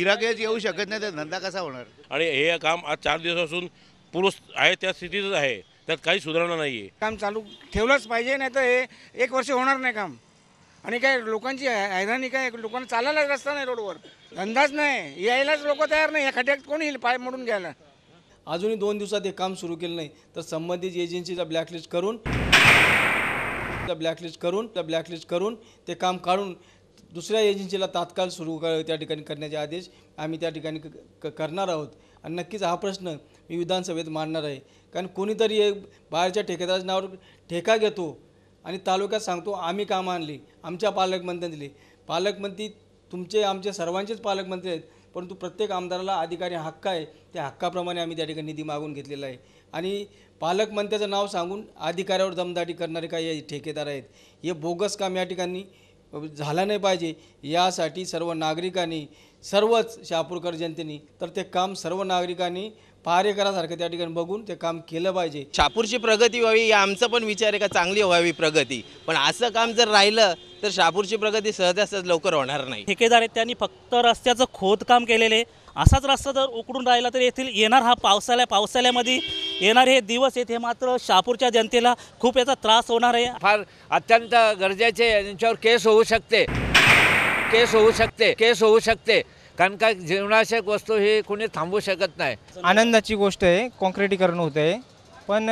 गिराकेच येऊ शकत नाही तर धंदा कसा होणार? आणि हे काम आज चार दिवसापासून पुरुष आहे त्या स्थितीतच आहे. त्यात काही सुधारणा नाही आहे काम चालू ठेवलंच पाहिजे नाही तर हे एक वर्ष होणार नाही काम. आणि काय लोकांची हैराणी काय लोकांना चालायलाच रस्ता नाही रोडवर. धंदाच नाही यायलाच लोक तयार नाही या खड्ड्यात कोण येईल पाय मोडून घ्यायला? अजूनही दोन दिवसात हे काम सुरू केलं नाही तर संबंधित एजन्सीचा ब्लॅकलिस्ट करून ब्लॅकलिस्ट करून त्या ब्लॅकलिस्ट करून ते काम काढून दुसऱ्या एजन्सीला तात्काळ सुरू कर त्या ठिकाणी करण्याचे आदेश आम्ही त्या ठिकाणी क- करणार आहोत. आणि नक्कीच हा प्रश्न मी विधानसभेत मांडणार आहे. कारण कोणीतरी एक बाहेरच्या ठेकेदाराच्या नावावर ठेका घेतो आणि तालुक्यात सांगतो आम्ही कामं आणली आमच्या पालकमंत्र्यांनी दिली. पालकमंत्री तुमचे आमचे सर्वांचेच पालकमंत्री आहेत परंतु प्रत्येक आमदाराला अधिकारी हक्क आहे. त्या हक्काप्रमाणे आम्ही त्या ठिकाणी निधी मागून घेतलेला आहे. आणि पालकमंत्र्याचं नाव सांगून अधिकाऱ्यावर दमदाटी करणारे काही ठेकेदार आहेत. हे बोगस काम या ठिकाणी झालं नाही पाहिजे यासाठी सर्व नागरिकांनी सर्वच शहापूरकर जनतेने तर ते काम सर्व नागरिकांनी पहारेकरासारखं त्या ठिकाणी बघून ते काम केलं पाहिजे. शहापूरची प्रगती व्हावी या आमचं पण विचार आहे का? चांगली व्हावी प्रगती. पण असं काम जर राहिलं तर शहापूरची प्रगती सहजासहज लवकर होणार नाही. ठेकेदार आहेत त्यांनी फक्त रस्त्याचं खोदकाम केलेले असाच रस्ता जर उकडून राहिला तर येथील येणार हा पावसाळ्या पावसाळ्यामध्ये येणारे हे दिवस आहेत हे मात्र शहापूरच्या जनतेला खूप याचा त्रास होणार आहे फार अत्यंत गरजेचे. यांच्यावर केस होऊ शकते केस होऊ शकते केस होऊ शकते कारण का जीवनावश्यक वस्तू ही कोणी थांबवू शकत नाही आनंदाची गोष्ट आहे कॉन्क्रिटीकरण होत आहे पण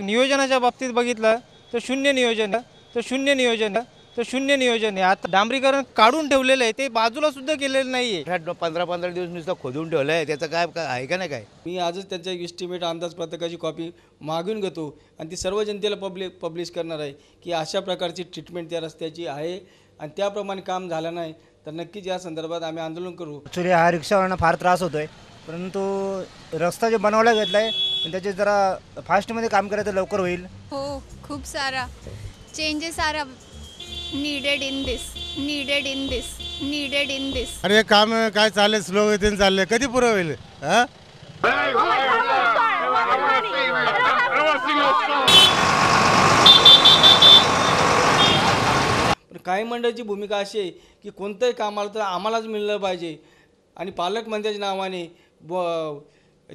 नियोजनाच्या बाबतीत बघितलं तर शून्य नियोजन. तर शून्य नियोजन आहे. तर शून्य नियोजन आहे. आता डांबरीकरण काढून ठेवलेलं आहे ते बाजूला सुद्धा केलेलं नाही आहे पंधरा पंधरा दिवस नुसतं खोदून ठेवलं आहे त्याचं काय काय आहे का नाही काय? मी आजच त्यांच्या इस्टिमेट अंदाजपत्रकाची कॉपी मागून घेतो आणि ती सर्व जनतेला पब्लि पब्लिश करणार आहे की अशा प्रकारची ट्रीटमेंट त्या रस्त्याची आहे आणि त्याप्रमाणे काम झालं नाही तर नक्कीच या संदर्भात आम्ही आंदोलन करू. ॲक्च्युली हा रिक्षावाल्यांना फार त्रास होतो आहे परंतु रस्ता जो बनवला घेतला आहे त्याचे जरा फास्टमध्ये काम करायचं लवकर होईल. हो खूप सारा. Changes are needed in this needed in this needed in this अरे काम काय चाललंय? स्लो गतीने चाललंय. कधी पुरं होईल? हा? पण काही मंडळाची भूमिका अशी आहे की कोणतंही काम आलं तर आम्हालाच मिळलं पाहिजे. आणि पालकमंत्र्याच्या नावाने ब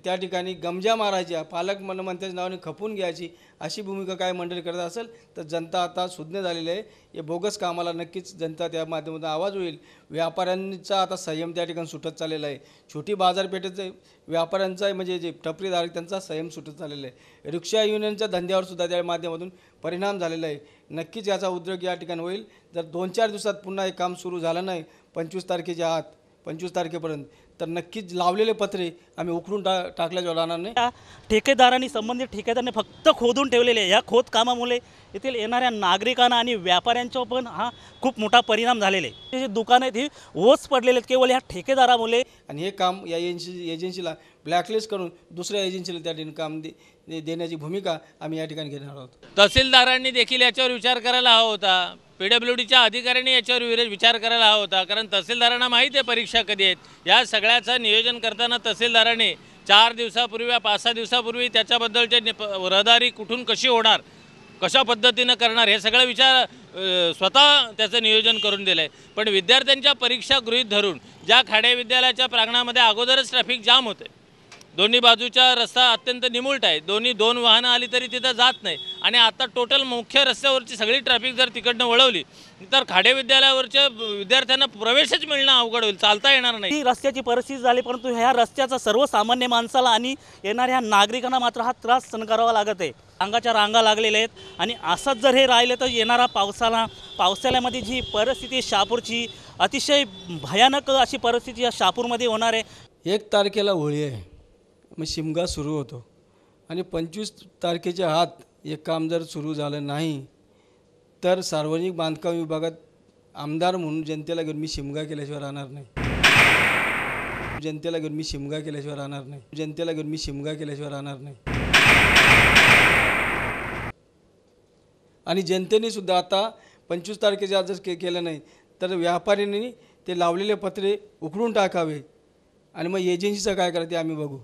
त्या ठिकाणी गमजा मारायच्या पालक मन म्हणत्याच्या नावाने खपून घ्यायची अशी भूमिका काय मंडळी करत असेल तर जनता आता सुज्ञ झालेली आहे. हे बोगस कामाला नक्कीच जनता त्या माध्यमातून आवाज होईल. व्यापाऱ्यांचा आता संयम त्या ठिकाणी सुटत चाललेला आहे. छोटी बाजारपेठेचे व्यापाऱ्यांचा म्हणजे जे टपरीदार त्यांचा संयम सुटत चाललेला आहे. रिक्षा युनियनच्या धंद्यावर सुद्धा त्या माध्यमातून परिणाम झालेला आहे. नक्कीच याचा उद्योग या ठिकाणी होईल. जर दोन चार दिवसात पुन्हा हे काम सुरू झालं नाही पंचवीस तारखेच्या आत पंचवीस तारखेपर्यंत तर नक्कीच लावलेले पत्रे आम्ही उकरून टा टाकल्याशिवाय राहणार नाही. त्या ठेकेदारांनी संबंधित ठेकेदारांनी फक्त खोदून ठेवलेले. या खोद कामामुळे येथील येणाऱ्या नागरिकांना आणि व्यापाऱ्यांच्यावर पण हा खूप मोठा परिणाम झालेला आहे. जे दुकानं आहेत ही ओस पडलेले आहेत. केवळ या ठेकेदारामुळे आणि हे काम या एजन्सी एजन्सीला ब्लॅकलिस्ट करून दुसऱ्या एजन्सीला त्या ठिकाणी काम दे दे- देण्याची भूमिका आम्ही या ठिकाणी घेणार आहोत. तहसीलदारांनी देखील याच्यावर विचार करायला हवा होता. पी डब्ल्यू डीच्या अधिकाऱ्यांनी याच्यावर विरे- विचार करायला हवा होता. कारण तहसीलदारांना माहिती आहे परीक्षा कधी आहेत. या सगळ्याचं नियोजन करताना तहसीलदारांनी चार दिवसापूर्वी या पाच सहा दिवसापूर्वी त्याच्याबद्दलचे रहदारी कुठून कशी होणार कशा पद्धतीनं करणार हे सगळं विचार स्वतः त्याचं नियोजन करून दिलं आहे पण विद्यार्थ्यांच्या परीक्षा गृहीत धरून ज्या खाडे विद्यालयाच्या प्रांगणामध्ये अगोदरच ट्रॅफिक जाम होते दोन्ही बाजूचा रस्ता अत्यंत निमुळट आहे. दोन्ही दोन वाहनं आली तरी तिथं जात नाही. आणि आता टोटल मुख्य रस्त्यावरची सगळी ट्रॅफिक जर तिकडनं वळवली तर खाडे विद्यालयावरच्या विद्यार्थ्यांना प्रवेशच मिळणं अवघड होईल. चालता येणार नाही. ही रस्त्याची परिस्थिती झाली परंतु ह्या रस्त्याचा सर्वसामान्य माणसाला आणि येणाऱ्या नागरिकांना मात्र हा त्रास सहन करावा लागत आहे. रांगाच्या रांगा लागलेल्या आहेत. आणि असंच जर हे राहिलं तर येणारा पावसाला पावसाळ्यामध्ये जी परिस्थिती आहे शहापूरची अतिशय भयानक अशी परिस्थिती या शहापूरमध्ये होणार आहे. एक तारखेला होळी आहे. मग शिमगा सुरू होतो. आणि पंचवीस तारखेच्या आत हे काम जर सुरू झालं नाही तर सार्वजनिक बांधकाम विभागात आमदार म्हणून जनतेला घेऊन मी शिमगा केल्याशिवाय राहणार नाही. जनतेला घेऊन मी शिमगा केल्याशिवाय राहणार नाही. जनतेला घेऊन मी शिमगा केल्याशिवाय राहणार नाही. आणि जनतेने सुद्धा आता पंचवीस तारखेच्या आत जर के केलं नाही तर व्यापाऱ्यांनी ते लावलेले पत्रे उकळून टाकावे. आणि मग एजन्सीचं काय करायचं ते आम्ही बघू.